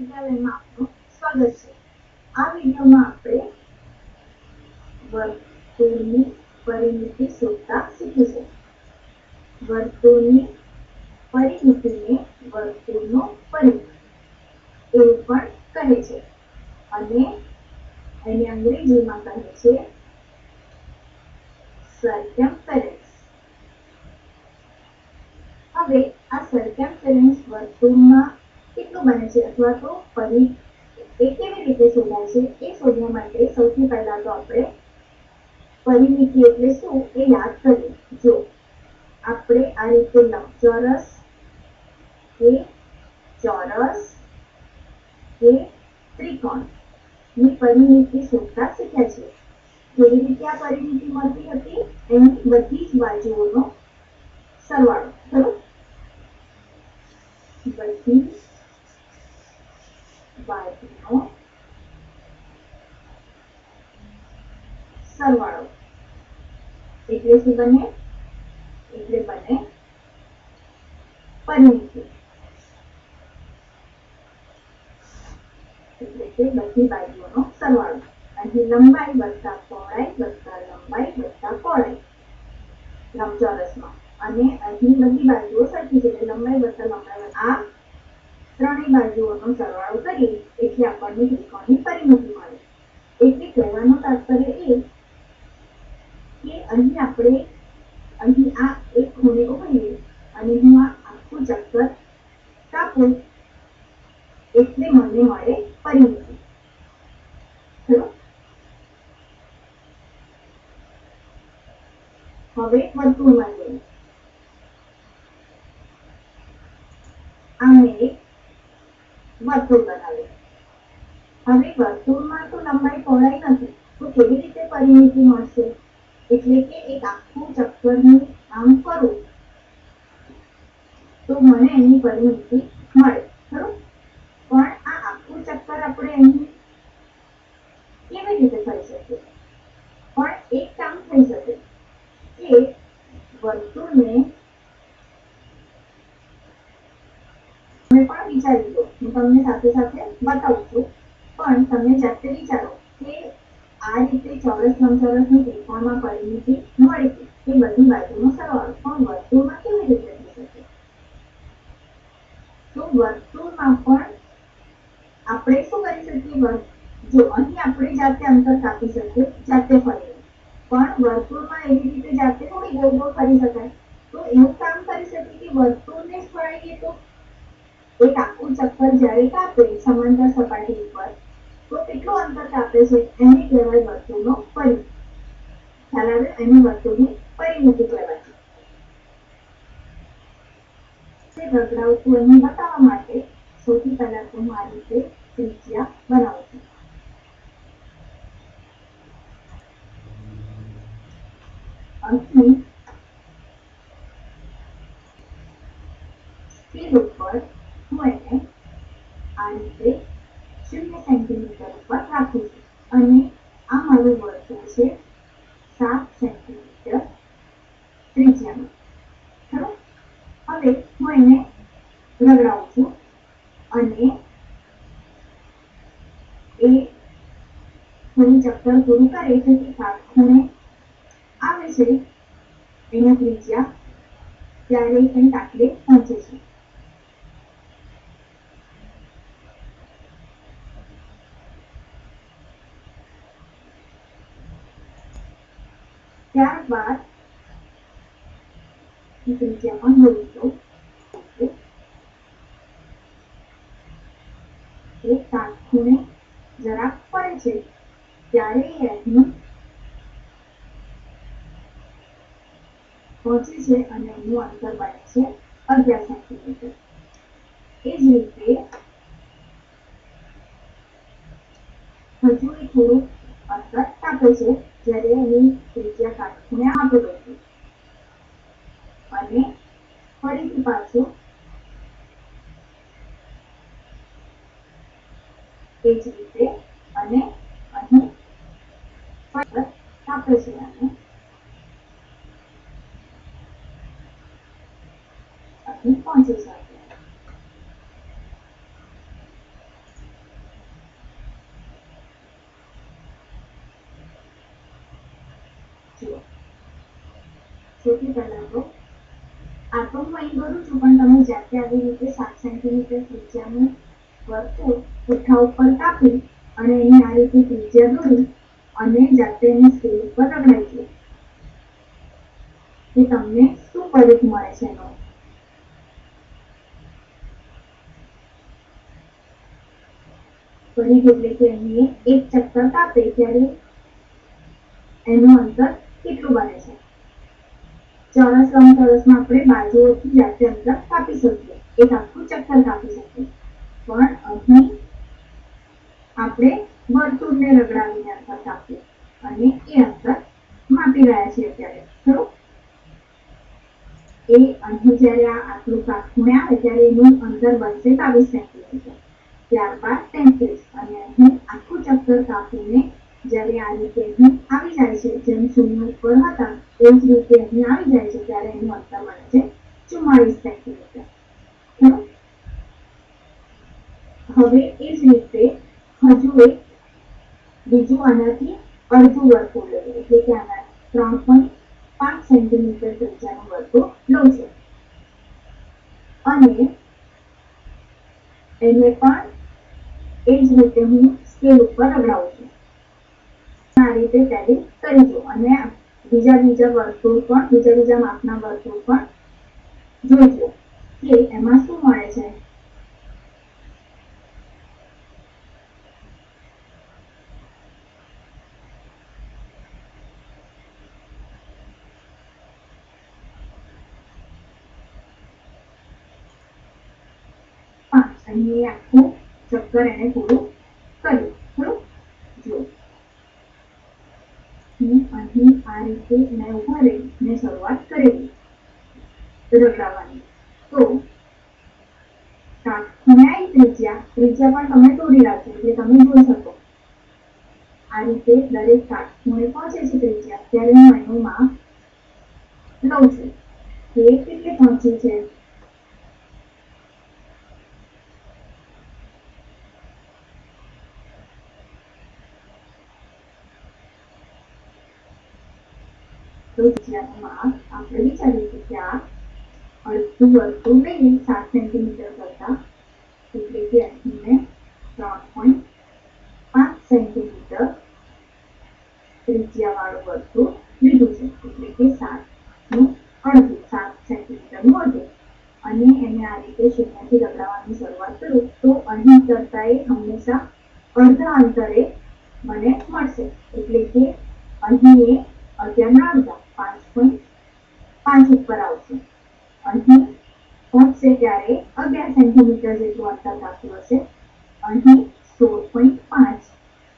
વિદ્યાલયમાં આપનું સ્વાગત છે આ વિડીયોમાં આપણે વર્તુળની પરિમિતિ શોધતા શીખીશું વર્તુળની પરિમિતિને વર્તુળનો પરિમિત એવું પણ કહે છે અને એને અંગ્રેજીમાં કહે છે circumference હવે આ circumference વર્તુળમાં કેટલું બને છે અથવા તો પનીર એ કેવી રીતે શોધાય છે એ શોધવા માટે સૌથી પહેલા તો આપણે પરિમિતિ એટલે શું એ યાદ કરીએ. જો આપણે આ રીતે લંબચોરસ કે ચોરસ, કે ત્રિકોણની પરિમિતિ શોધતા શીખ્યા છે જેવી રીતે આ પરિમિતિ મળતી હતી? એની બધી જ બાજુઓનો સરવાળો ખરું બધી બાજુનો સરવાળો એટલે શું બને એટલે બને લંબચોરસમાં. અને અહીં બધી બાજુઓ સરખી એટલે લંબાઈ વત્તા લંબાઈ આ ત્રણેય બાજુઓનો સરવાળો કરીએ, એટલે આપણને ત્રિકોણની પરિમિતિ મળે. એટલે કહેવાનો તાત્પર્ય એ કે અહીં આપણે, અહીં આ એક ખૂણે ઉભરીએ અને હું આ આખું ચક્કર કાપું એટલે મને મળે પરિમિતિ હવે વર્તુળમાં જઈએ આ મેં વર્તુળ બનાવ્યું હવે વર્તુળમાં તો લંબાઈ પહોળાઈ નથી. તો કેવી રીતે પરિમિતિ મળશે? એટલે કે એક આખું ચક્કર હું આમ કરું. તો મને એની પરિણતિ મળે, ખરું? પણ આ આખું ચક્કર આપણે અહીં કેવી રીતે થઈ શકે? પણ એક કામ થઈ શકે કે વર્તુળને તમે પણ વિચારી લો હું તમને સાથે સાથે બતાવું છું. પણ તમે જાતે વિચારો કે આ રીતે ચોરસ લંબચોરસની ત્રિકોણમાં પરિમિતિ મળે છે. એ બધી બાજુનો સરવાળો પણ વર્તુળમાં કેવી રીતે થઈ શકે? તો વર્તુળમાં પણ આપણે શું કરી શકીએ? જો અહીં આપણે જાતે અંતર કાપી શકીએ, જાતે ફરીએ પણ વર્તુળમાં એવી રીતે જાતે થોડી ગોળ ગોળ ફરી શકાય. તો એવું કામ કરી શકીએ કે વર્તુળને ફરાઈએ તો એક આખું ચક્કર જ્યારે કાપે સમાંતર સપાટી ઉપર તો કેટલું અંતર કાપે છે એને કહેવાય વર્તુળનો પરિમિત ખ્યાલ આવે? એને વર્તુળની પરિમિતિ કહેવાય તે ગગડાવતું અહીં બતાવવા માટે સૌથી પહેલા તો હું રીતે ત્રિજ્યા બનાવું છું સ્કેલ ઉપર હું એને આ રીતે શૂન્ય સેન્ટીમીટર ઉપર રાખું છું અને આ મારું વર્તુળ છે સાત સેન્ટીમીટર ખરું? હવે હું એને રગડાવું છું અને એ થોડું ચક્કર પૂરું કરે છે કે કાટખૂણે આવે છે. એનો ત્રિજ્યા ત્યારે કંઈક આટલે પહોંચે છે. ત્યારબાદ હું ત્રિજ્યા પણ દોરું છું એક કાટખૂણે જરાક પડે છે ત્યારે એ અહીં પહોંચે છે અને એનું અંતર બને છે અગિયાર સેન્ટીમીટર એ જ રીતે હજુ એ થોડુંક અંતર કાપે છે, જ્યારે એની ત્રિજ્યા કાટખૂણે આપેલો છે. અને ફરીથી પાછું એ જ રીતે અને અહીં આપણે છે આને. અહીં પહોંચી શકીએ જુઓ. સૌથી પહેલાં તો આ તો હું છું, પણ તમે જાતે આવી રીતે સાત સેન્ટીમીટર ત્રિજ્યાનું વર્તુળ પુઠ્ઠા ઉપર કાપી અને એની આ રીતે ત્રિજ્યા દોરી અને જાતે એની સ્કેલ ઉપર રગડાઈ છે કે તમને શું પરિઘ મળે છે એનો? પરિઘ એટલે કે અહીં એક ચક્કર કાપે ત્યારે એનું અંતર કેટલું બને છે? ચોરસ લંબચોરસમાં આપણે બાજુઓથી જાતે અંતર કાપી શકીએ. એક આખું ચક્કર કાપી શકીએ. પણ અહીં આપણે વર્તુળને રગડાવીને અંતર કાપીએ અને એ અંતર માપી રહ્યા છીએ અત્યારે. ખરું? એ અહીં જ્યારે આ આટલું કાટખૂણે આવે ત્યારે એનું અંતર બનશે બાવીસ સેન્ટીમીટર. ત્યારબાદ તેત્રીસ. અને અહીં આખું ચક્કર કાપીને જ્યારે આ રીતે અહીં આવી જાય છે, જેમ શૂન્ય પર હતા એ જ રીતે અહીં આવી જાય છે, ત્યારે એનું અંતર મળે છે ચુમ્માળીસ સેન્ટીમીટર હવે એ જ રીતે હજુ એક બીજું આનાથી અડધું વર્તુળ લઈએ, એટલે કે આના ત્રણ પોઈન્ટ પાંચ સેન્ટીમીટર ત્રિજ્યાનું વર્તુળ લઉં છું. અને એને પણ એ જ રીતે હું સ્કેલ ઉપર રગડાવું આ રીતે ટેલી કરી દો. અને બીજા બીજા વર્તુળ પણ, બીજા બીજા માપના વર્તુળ પણ જોઈજો કે એમાં શું મળે છે? અહીં આખું ચક્કર એને પૂરું કર્યું ખરું જુઓ હું અહીં રીતે મેં ઊભા રહી શરૂઆત કરેલી રગડાવવાની તો ન્યાય ત્રિજ્યા ત્રિજ્યા પણ તમે તોડી રાખજો એટલે તમે જોઈ શકો આ રીતે દરેક કાટખૂણે પહોંચે છે ત્રિજ્યા ત્યારે હું એનું માપ લઉં છું એક કેટલે પહોંચી છે તો ત્રિજ્યાનું માપ આપણે વિચારીશું કે આ અડધું વર્તુળ લઈએ સાત સેન્ટીમીટર કરતા એટલે કે અહીં મેં ત્રણ પોઈન્ટ પાંચ સેન્ટીમીટર વર્તુળ લીધું છે એટલે કે સાતનું અડધું સાત સેન્ટીમીટરનું અડધું અને એને આ રીતે શૂન્યથી લગાવવાની શરૂઆત કરું તો અહીં કરતા એ હંમેશા અડધા અંતરે મને મળશે એટલે કે અહીં એ અગિયારના અડધા પાંચ પોઈન્ટ પાંચ ઉપર આવશે અહીં પહોંચશે ત્યારે અગિયાર સેન્ટીમીટર જેટલું અંતર કાપ્યું હશે. અહીં સોળ પોઈન્ટ પાંચ.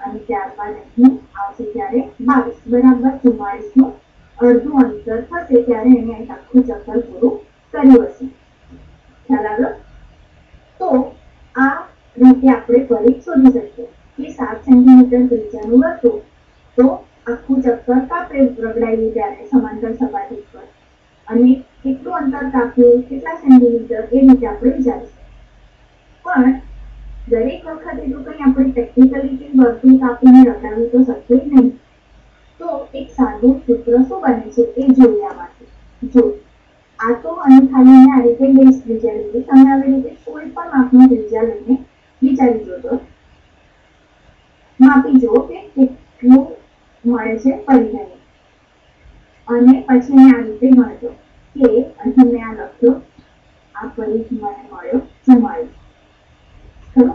અને ત્યારબાદ અહીં આવશે ત્યારે બાવીસ. બરાબર ચુમ્માળીસનું અડધું અંતર થશે ત્યારે એને આખું ચક્કર પૂરું કર્યું હશે. ખ્યાલ આવ્યો? તો આ રીતે આપણે ફરી શોધી શકીએ કે સાત સેન્ટીમીટર ત્રિજ્યાનું હતું તો આખું ચક્કર કાપે રગડાયું ત્યારે સમાંતર સપાટી પર અને કેટલું અંતર કાપ્યું કેટલા સેન્ટીમીટર એ રીતે આપણે વિચારીશું. પણ દરેક વખતે જો કંઈ આપણે ટેકનિકલી વર્તુળ કાપીને રગડાવ્યું તો શક્ય જ નહીં. તો એક સાદું સૂત્ર શું બને છે એ જોઈએ આમાંથી. જો આ તો અને ખાલી આ રીતે બેઝ ત્રિજ્યા તમે આવી રીતે કોઈ પણ માપની ત્રિજ્યા લઈને વિચારી જોજો માપી જુઓ કે કેટલું મળે છે પરિણામ. અને પછી આ રીતે ગણજો કે અહીં મેં આ લખ્યો, આ ફરીથી મને મળ્યો ચુમ્માળીસ ખરું?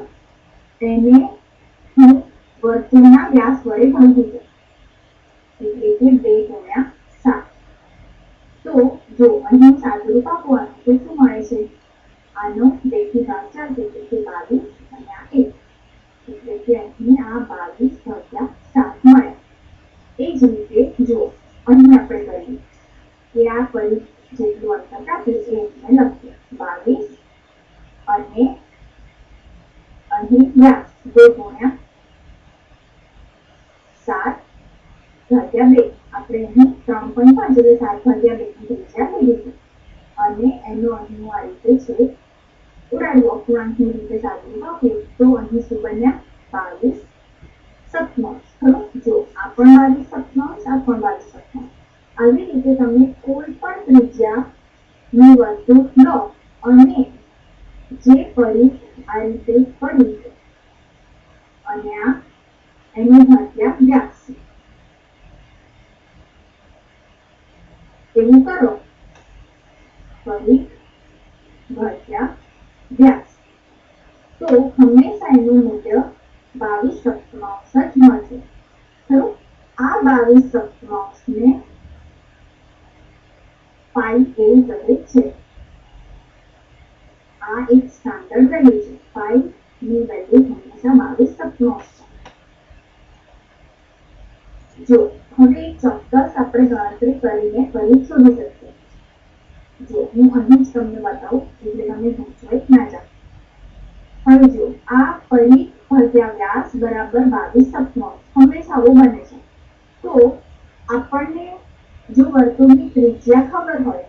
તેને હું વર્તુળના વ્યાસ વડે ભાગી દઉં એટલે કે બે ગુણ્યા સાત. તો જો અહીં સાદુરૂપ આપવાનું તો શું મળે છે? આનો બેથી ભાગ ચાલશે, એટલે કે બાવીસ અને આ એક. એટલે કે અહીં આ બાવીસ ભાગ્યા સાત મળ્યા એ જ રીતે જો અહીં આપણે કરીએ કે આ પરિઘ જેટલું અંતર કાપ્યું એ અમે લખીએ બાવીસ અને અહીં વ્યાસ બે ગુણ્યા સાત ભાગ્યા બે આપણે અહીં ત્રણ પોઈન્ટ પાંચ એટલે સાત ભાગ્યા બે ની ત્રિજ્યા લઈ લીધી અને એનો અહીં હું આ રીતે છે ઉડાડ્યું અપૂર્ણાંકની રીતે સાદું આપ્યું તો અહીં શું બન્યા બાવીસ સત્તાવીસ ખરું જો આ પણ બાવીસ સત્તાવીસ આ પણ બાવીસ સત્તાવીસ આવી રીતે તમે કોઈ પણ ત્રિજ્યાનું વર્તુળ લો અને જે પરિઘ આ રીતે પરિઘ અને આ એનો ભાગ્યા વ્યાસ એવું કરો. પરિઘ ભાગ્યા વ્યાસ તો હંમેશા એનું મૂલ્ય બાવીસ સપ્તમાંશ જ મળશે. ખરું? આ બાવીસ પાઈ એ કહે છે. આ એક સ્ટાન્ડર્ડ વેલ્યુ છે. પાઈ ની વેલ્યુ હંમેશા બાવીસ સપ્તમાંશ છે. જો હવે ચોક્કસ આપણે ગણતરી કરીને ફરી શોધી શકીએ. જો હું અહીં જ તમને બતાવું એટલે તમે ગૂંચવાઈ ના જાઓ હવે જો આ પરિઘ ભાગ્યા વ્યાસ બરાબર બાવીસ સપ્તમાંશ હંમેશા આવું બને છે તો આપણને જો વર્તુળની ત્રિજ્યા ખબર હોય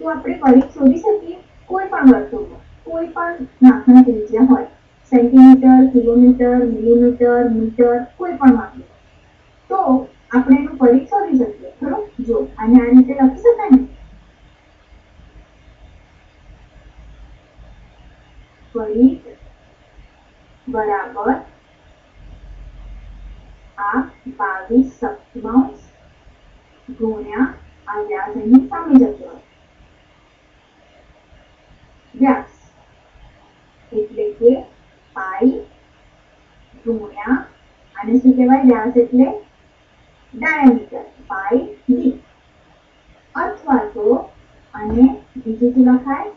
તો આપણે પરિઘ શોધી શકીએ કોઈ પણ વર્તુળનો કોઈ પણ માપની ત્રિજ્યા હોય સેન્ટીમીટર કિલોમીટર મિલીમીટર મીટર કોઈ પણ માપની તો આપણે એનું પરિઘ શોધી શકીએ ખરું જો આને આ રીતે લખી શકાય ને પરિઘ બરાબર આ બાવીસ સપ્તમાંશ ગુણ્યા આ વ્યાસ અહીં સામે જતો વ્યાસ. એટલે કે પાઈ ગુણ્યા આને શું કહેવાય? વ્યાસ એટલે ડાયામીટર પાઈ ડી અથવા તો અને બીજું શું લખાય?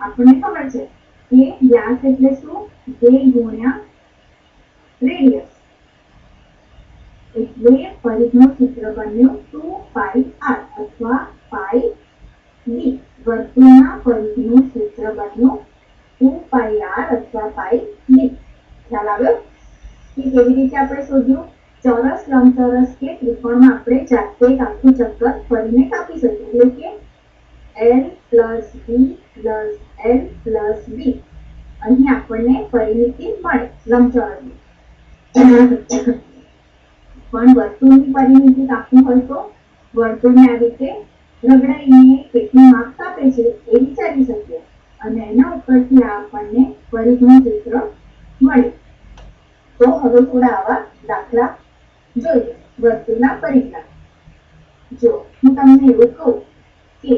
આપણને ખબર છે. કે વ્યાસ એટલે શું બે ગુણ્યા રેડિયસ. એટલે પરિઘનું સૂત્ર બન્યું ટુ પાઈ આર અથવા પાઈ ડી વર્તુળના પરિઘનું સૂત્ર બન્યું ટુ પાઈ આર અથવા પાઈ ડી ખ્યાલ આવ્યો? કે કેવી રીતે આપણે શોધ્યું? ચોરસ લંબચોરસ કે ત્રિકોણમાં આપણે જાતે એક આખું ચક્કર ફરીને કાપી શકીએ. એટલે કે L plus B plus L plus B અહીં આપણને પરિમિતિ મળે લંબચોરસની પણ વર્તુળની પરિમિતિ કાપવી હોય તો વર્તુળને આ રીતે રગડાઈને કેટલું માપ કાપે છે એ વિચારી શકીએ. અને એના ઉપરથી આપણને પરિઘનું ચિત્ર મળે. તો હવે થોડા આવા દાખલા જોઈએ, વર્તુળના પરિઘના. જો હું તમને એવું કહું કે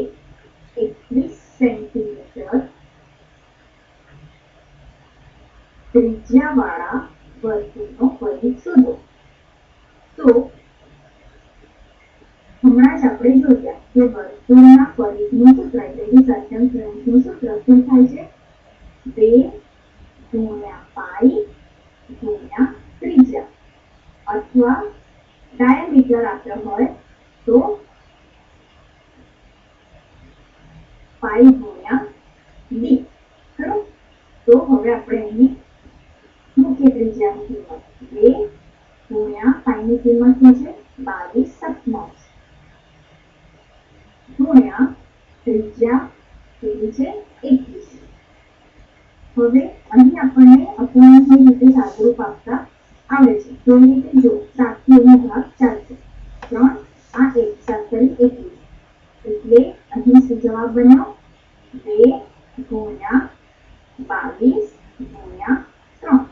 એકવીસ સેન્ટીમીટર ત્રિજ્યાવાળા વર્તુળનો પરિઘ શોધો. તો હમણાં જ આપણે જોયા કે વર્તુળના પરિઘનું સૂત્ર એટલે કે સર્કમફરન્સનું સૂત્ર શું થાય છે? બે ગુણ્યા પાઈ ગુણ્યા ત્રિજ્યા. અથવા ડાયામીટર આપ્યો હોય તો પાઈ ગુણ્યા બી ખરું તો હવે આપણે અહીં મુખ્ય ત્રિજ્યાની કિંમત બે ગુણ્યા પાઈની કિંમત શું છે? બાવીસ સપ્તમાંશ ગુણ્યા ત્રિજ્યા કેટલી છે? એકવીસ. હવે અહીં આપણને અપૂર્ણાંકની રીતે સાદરૂપ આપતા આવે છે કેવી રીતે જો સાતથી એનો ભાગ ચાલશે. ત્રણ, આ એક, સાત કરી, એકવીસ. એટલે અહીં જવાબ બન્યો? બે ગુણ્યા બાવીસ ગુણ્યા ત્રણ.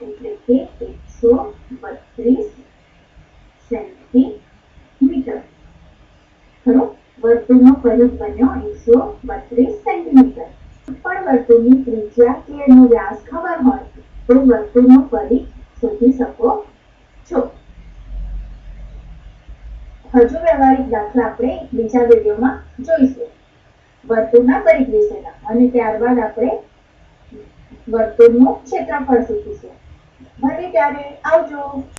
એટલે કે એકસો બત્રીસ સેન્ટીમીટર. ખરો? વર્તુળનો પરિઘ બન્યો એકસો બત્રીસ સેન્ટીમીટર. પણ વર્તુળની ત્રિજ્યા કે એનો વ્યાસ ખબર હોય તો વર્તુળનો પરિઘ શોધી શકો છો હજુ વ્યવહારિક દાખલા આપણે બીજા વિડીયોમાં જોઈશું. વર્તુળના પરિઘ વિશેના. અને ત્યારબાદ આપણે વર્તુળનું ક્ષેત્રફળ શીખીશું. ભલે ત્યારે. આવજો.